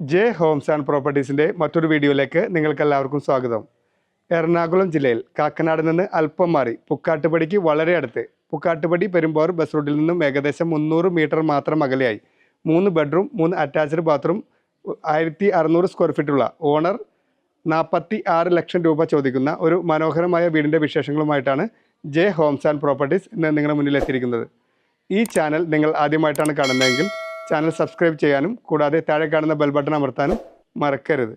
J homes and പ്രോപ്പർട്ടീസിന്റെ മറ്റൊരു വീഡിയോയിലേക്ക് നിങ്ങൾക്ക് എല്ലാവർക്കും സ്വാഗതം. എറണാകുളം ജില്ലയിൽ കാക്കനാട് നിന്ന് അല്പം മാറി പുക്കാട്ടുപടിക്ക് വളരെ അടുത്ത്. പുക്കാട്ടുപടി പെരുമ്പാവൂർ ബസ് റൂട്ടിൽ നിന്നും ഏകദേശം മുന്നൂറ് മീറ്റർ മാത്രം അകലെയായി. മൂന്ന് ബെഡ്റൂം മൂന്ന് അറ്റാച്ച്ഡ് ബാത്റൂം ആയിരത്തി അറുന്നൂറ് സ്ക്വയർ ഫീറ്റുള്ള ഓണർ നാൽപ്പത്തി ആറ് ലക്ഷം രൂപ ചോദിക്കുന്ന ഒരു മനോഹരമായ വീടിന്റെ വിശേഷങ്ങളുമായിട്ടാണ് ജെ ഹോംസ് ആൻഡ് പ്രോപ്പർട്ടീസ് ഇന്ന് നിങ്ങളുടെ മുന്നിൽ എത്തിയിരിക്കുന്നത്. ഈ ചാനൽ നിങ്ങൾ ആദ്യമായിട്ടാണ് കാണുന്നതെങ്കിൽ ചാനൽ സബ്സ്ക്രൈബ് ചെയ്യാനും കൂടാതെ താഴെ കാണുന്ന ബെൽ ബട്ടൺ അമർത്താനും മറക്കരുത്.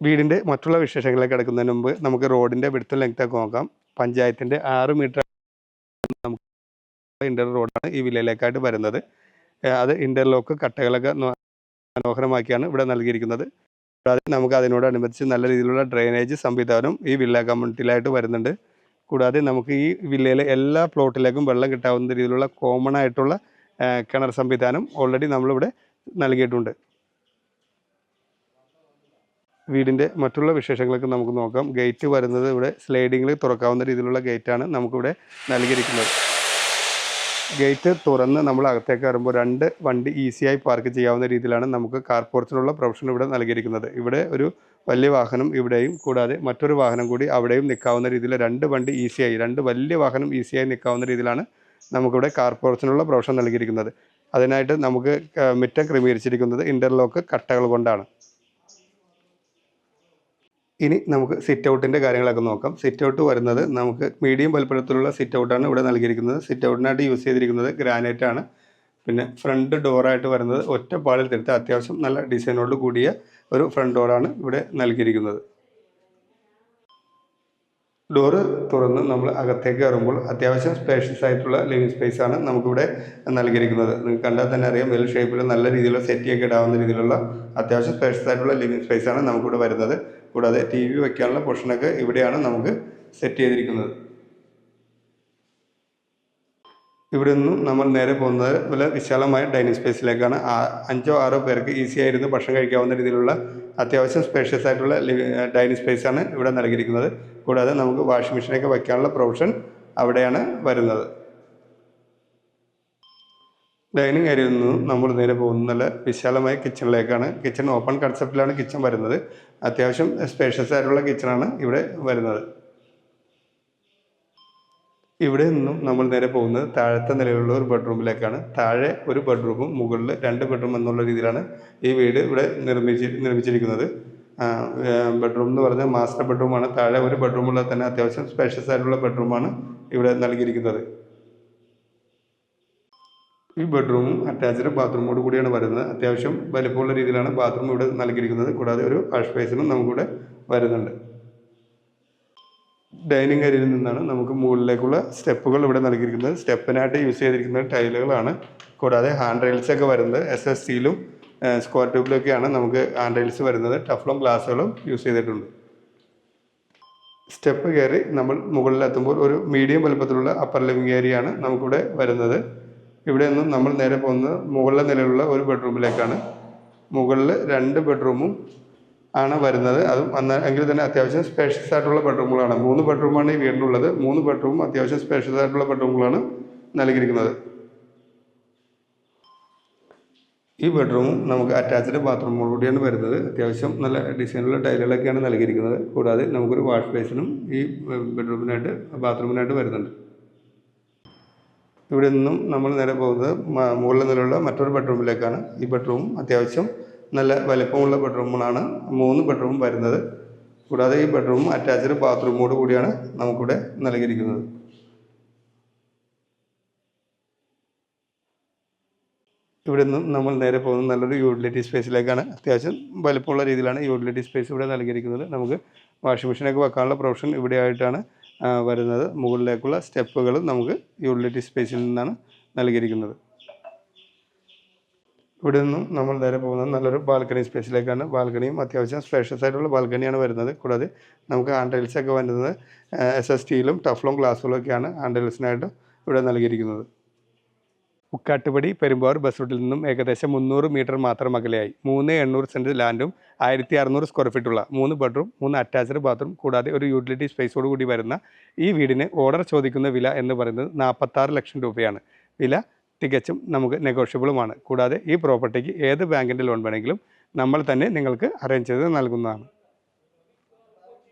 വീടിന്റെ മറ്റുള്ള വിശേഷങ്ങളിലേക്ക് കിടക്കുന്നതിന് മുമ്പ് നമുക്ക് റോഡിന്റെ വിടുത്തും ലെങ്ത്തൊക്കെ നോക്കാം. പഞ്ചായത്തിന്റെ ആറ് മീറ്റർ നമുക്ക് ഇന്റർ റോഡാണ് ഈ വില്ലയിലേക്കായിട്ട് വരുന്നത്. അത് ഇന്റർലോക്ക് കട്ടകളൊക്കെ മനോഹരമാക്കിയാണ് ഇവിടെ നൽകിയിരിക്കുന്നത്. കൂടാതെ നമുക്ക് അതിനോടനുബന്ധിച്ച് നല്ല രീതിയിലുള്ള ഡ്രെയിനേജ് സംവിധാനം ഈ വില്ല കമ്മ്യൂണിറ്റിയിലായിട്ട് വരുന്നുണ്ട്. കൂടാതെ നമുക്ക് ഈ വില്ലയിലെ എല്ലാ പ്ലോട്ടിലേക്കും വെള്ളം കിട്ടാവുന്ന രീതിയിലുള്ള കോമൺ ആയിട്ടുള്ള കിണർ സംവിധാനം ഓൾറെഡി നമ്മളിവിടെ നൽകിയിട്ടുണ്ട്. വീടിന്റെ മറ്റുള്ള വിശേഷങ്ങളൊക്കെ നമുക്ക് നോക്കാം. ഗേറ്റ് വരുന്നത് ഇവിടെ സ്ലൈഡിങ്ങിൽ തുറക്കാവുന്ന രീതിയിലുള്ള ഗേറ്റാണ് നമുക്കിവിടെ നൽകിയിരിക്കുന്നത്. ഗേറ്റ് തുറന്ന് നമ്മൾ അകത്തേക്ക് വരുമ്പോൾ രണ്ട് വണ്ടി ഈസിയായി പാർക്ക് ചെയ്യാവുന്ന രീതിയിലാണ് നമുക്ക് കാർ പോർച്ചിനുള്ള പ്രൊവിഷൻ ഇവിടെ നൽകിയിരിക്കുന്നത്. ഇവിടെ ഒരു വലിയ വാഹനം ഇവിടെയും കൂടാതെ മറ്റൊരു വാഹനം കൂടി അവിടെയും നിൽക്കാവുന്ന രീതിയിൽ രണ്ട് വണ്ടി ഈസിയായി രണ്ട് വലിയ വാഹനം ഈസിയായി നിൽക്കാവുന്ന രീതിയിലാണ് നമുക്കിവിടെ കാർ പോർച്ചിനുള്ള പ്രൊവിഷൻ നൽകിയിരിക്കുന്നത്. അതിനായിട്ട് നമുക്ക് മിറ്റം ക്രമീകരിച്ചിരിക്കുന്നത് ഇന്റർലോക്ക് കട്ടകൾ കൊണ്ടാണ്. ഇനി നമുക്ക് സിറ്റ് ഔട്ടിന്റെ കാര്യങ്ങളൊക്കെ നോക്കാം. സിറ്റ് ഔട്ട് വരുന്നത് നമുക്ക് മീഡിയം വലുപ്പത്തിലുള്ള സിറ്റ് ഔട്ടാണ് ഇവിടെ നൽകിയിരിക്കുന്നത്. സിറ്റ് ഔട്ടിനായിട്ട് യൂസ് ചെയ്തിരിക്കുന്നത് ഗ്രാനൈറ്റ് ആണ്. പിന്നെ ഫ്രണ്ട് ഡോറായിട്ട് വരുന്നത് ഒറ്റ പാളിൽ തിരുത്ത അത്യാവശ്യം നല്ല ഡിസൈനോട് കൂടിയ ഒരു ഫ്രണ്ട് ഡോറാണ് ഇവിടെ നൽകിയിരിക്കുന്നത്. ഡോറ് തുറന്ന് നമ്മൾ അകത്തേക്ക് കയറുമ്പോൾ അത്യാവശ്യം സ്പേഷ്യസ് ആയിട്ടുള്ള ലിവിങ് സ്പേസ് ആണ് നമുക്കിവിടെ നൽകിയിരിക്കുന്നത്. നിങ്ങൾക്ക് കണ്ടാൽ തന്നെ അറിയാം വെൽ ഷേപ്പിൽ നല്ല രീതിയിലുള്ള സെറ്റ് ഒക്കെ ഇടാവുന്ന രീതിയിലുള്ള അത്യാവശ്യം സ്പേഷ്യസ് ആയിട്ടുള്ള ലിവിങ് സ്പേസ് ആണ് നമുക്കിവിടെ വരുന്നത്. കൂടാതെ ടി വി വയ്ക്കാനുള്ള പൊഷനൊക്കെ ഇവിടെയാണ് നമുക്ക് സെറ്റ് ചെയ്തിരിക്കുന്നത്. ഇവിടെ നിന്നും നമ്മൾ നേരെ പോകുന്നത് വല്ല വിശാലമായ ഡൈനിങ് സ്പേസിലേക്കാണ് അഞ്ചോ ആറോ പേർക്ക് ഈസി ആയിരുന്നു ഭക്ഷണം കഴിക്കാവുന്ന രീതിയിലുള്ള അത്യാവശ്യം സ്പേഷ്യസ് ആയിട്ടുള്ള ഡൈനിങ് സ്പേസ് ആണ് ഇവിടെ നൽകിയിരിക്കുന്നത്. കൂടാതെ നമുക്ക് വാഷിംഗ് മെഷീനൊക്കെ വയ്ക്കാനുള്ള പ്രൊവിഷൻ അവിടെയാണ് വരുന്നത്. ഡൈനിങ് ഏരിയയിൽ നിന്നും നമ്മൾ നേരെ പോകുന്ന നല്ല വിശാലമായ കിച്ചണിലേക്കാണ് കിച്ചൺ ഓപ്പൺ കൺസെപ്റ്റിലാണ് കിച്ചൺ വരുന്നത്. അത്യാവശ്യം സ്പേഷ്യസ് ആയിട്ടുള്ള കിച്ചണാണ് ഇവിടെ വരുന്നത്. ഇവിടെ നിന്നും നമ്മൾ നേരെ പോകുന്നത് താഴത്തെ നിലയിലുള്ള ഒരു ബെഡ്റൂമിലേക്കാണ് താഴെ ഒരു ബെഡ്റൂമും മുകളിൽ രണ്ട് ബെഡ്റൂം എന്നുള്ള രീതിയിലാണ് ഈ വീട് ഇവിടെ നിർമ്മിച്ച് നിർമ്മിച്ചിരിക്കുന്നത്. ബെഡ്റൂം എന്ന് പറഞ്ഞാൽ മാസ്റ്റർ ബെഡ്റൂമാണ് താഴെ ഒരു ബെഡ്റൂമുള്ള തന്നെ അത്യാവശ്യം സ്പേഷ്യസ് ആയിട്ടുള്ള ബെഡ്റൂമാണ് ഇവിടെ നൽകിയിരിക്കുന്നത്. ഈ ബെഡ്റൂമും അറ്റാച്ച്ഡ് ബാത്റൂമോട് കൂടിയാണ് വരുന്നത്. അത്യാവശ്യം വലിപ്പമുള്ള രീതിയിലാണ് ബാത്റൂം ഇവിടെ നൽകിയിരിക്കുന്നത്. കൂടാതെ ഒരു വാഷ് ബേസിനും നമുക്കിവിടെ വരുന്നുണ്ട്. ഡൈനിങ് ഏരിയയിൽ നിന്നാണ് നമുക്ക് മുകളിലേക്കുള്ള സ്റ്റെപ്പുകൾ ഇവിടെ നൽകിയിരിക്കുന്നത്. സ്റ്റെപ്പിനായിട്ട് യൂസ് ചെയ്തിരിക്കുന്നത് ടൈലുകളാണ്. കൂടാതെ ഹാൻഡ് റെയിൽസ് ഒക്കെ വരുന്നത്. എസ് എസ് സ്റ്റീലും സ്ക്വയർ ട്യൂബിലൊക്കെയാണ് നമുക്ക് ആൻഡ്രൈൽസ് വരുന്നത്. ടഫ്ലും ഗ്ലാസ്സുകളും യൂസ് ചെയ്തിട്ടുണ്ട്. സ്റ്റെപ്പ് കയറി നമ്മൾ മുകളിലെത്തുമ്പോൾ ഒരു മീഡിയം വലുപ്പത്തിലുള്ള അപ്പർ ലിവിംഗ് ഏരിയ ആണ് നമുക്കിവിടെ വരുന്നത്. ഇവിടെ നിന്നും നമ്മൾ നേരെ പോകുന്നത് മുകളിലെ നിലയിലുള്ള ഒരു ബെഡ്റൂമിലേക്കാണ് മുകളിൽ രണ്ട് ബെഡ്റൂമും ആണ് വരുന്നത്. അതും അന്ന് എങ്കിൽ തന്നെ അത്യാവശ്യം സ്പേഷ്യസ് ആയിട്ടുള്ള ബെഡ്റൂമുകളാണ് മൂന്ന് ബെഡ്റൂമാണ് ഈ വീടിനുള്ളത്. മൂന്ന് ബെഡ്റൂമും അത്യാവശ്യം സ്പേഷ്യസ് ആയിട്ടുള്ള ബെഡ്റൂമുകളാണ് നൽകിയിരിക്കുന്നത്. ഈ ബെഡ്റൂമും നമുക്ക് അറ്റാച്ച്ഡ് ബാത്റൂമോട് കൂടിയാണ് വരുന്നത്. അത്യാവശ്യം നല്ല ഡിസൈനുള്ള ടൈലുകളൊക്കെയാണ് നൽകിയിരിക്കുന്നത്. കൂടാതെ നമുക്കൊരു വാഷ് ബേസിനും ഈ ബെഡ്റൂമിനായിട്ട് ബാത്റൂമിനായിട്ട് വരുന്നുണ്ട്. ഇവിടെ നിന്നും നമ്മൾ നേരെ പോകുന്നത് മുകളിൽ നിലയുള്ള മറ്റൊരു ബെഡ്റൂമിലേക്കാണ് ഈ ബെഡ്റൂം അത്യാവശ്യം നല്ല വലിപ്പമുള്ള ബെഡ്റൂമുകളാണ് മൂന്ന് ബെഡ്റൂം വരുന്നത്. കൂടാതെ ഈ ബെഡ്റൂം അറ്റാച്ച്ഡ് ബാത്റൂമോട് കൂടിയാണ് നമുക്കിവിടെ നൽകിയിരിക്കുന്നത്. ഇവിടെ നിന്നും നമ്മൾ നേരെ പോകുന്നത് നല്ലൊരു യൂട്ടിലിറ്റി സ്പേസിലേക്കാണ് അത്യാവശ്യം വലിപ്പമുള്ള രീതിയിലാണ് യൂട്ടിലിറ്റി സ്പേസ് ഇവിടെ നൽകിയിരിക്കുന്നത്. നമുക്ക് വാഷിംഗ് മെഷീനൊക്കെ വെക്കാനുള്ള പ്രൊവിഷൻ ഇവിടെ ആയിട്ടാണ് വരുന്നത്. മുകളിലേക്കുള്ള സ്റ്റെപ്പുകൾ നമുക്ക് യൂട്ടിലിറ്റി സ്പേസിൽ നിന്നാണ് നൽകിയിരിക്കുന്നത്. ഇവിടെ നിന്നും നമ്മൾ നേരെ പോകുന്നത് നല്ലൊരു ബാൽക്കണി സ്പേസിലേക്കാണ് ബാൽക്കണിയും അത്യാവശ്യം സ്പേഷ്യസ് ആയിട്ടുള്ള ബാൽക്കണിയാണ് വരുന്നത്. കൂടാതെ നമുക്ക് ആൻഡൽസൊക്കെ വരുന്നത് എസ് എസ് ടിയിലും ടഫ്ലോം ഗ്ലാസുകളൊക്കെയാണ് ഒക്കെയാണ് ആൻഡ്രൈൽസിനായിട്ട് ഇവിടെ നൽകിയിരിക്കുന്നത്. ഉക്കാട്ടുപടി പെരുമ്പാവൂർ ബസ് റൂട്ടിൽ നിന്നും ഏകദേശം മുന്നൂറ് മീറ്റർ മാത്രം അകലെയായി. മൂന്ന് എണ്ണൂറ് സെന്റ് ലാൻഡും ആയിരത്തി അറുന്നൂറ് സ്ക്വയർ ഫീറ്റുള്ള മൂന്ന് ബെഡ്റൂം മൂന്ന് അറ്റാച്ച്ഡ് ബാത്റൂം കൂടാതെ ഒരു യൂട്ടിലിറ്റി സ്പേസോട് കൂടി വരുന്ന ഈ വീടിന് ഓർഡർ ചോദിക്കുന്ന വില എന്ന് പറയുന്നത് നാൽപ്പത്താറ് ലക്ഷം രൂപയാണ്. വില തികച്ചും നമുക്ക് നെഗോഷ്യബിളുമാണ് കൂടാതെ ഈ പ്രോപ്പർട്ടിക്ക് ഏത് ബാങ്കിന്റെ ലോൺ വേണമെങ്കിലും നമ്മൾ തന്നെ നിങ്ങൾക്ക് അറേഞ്ച് ചെയ്ത് നൽകുന്നതാണ്.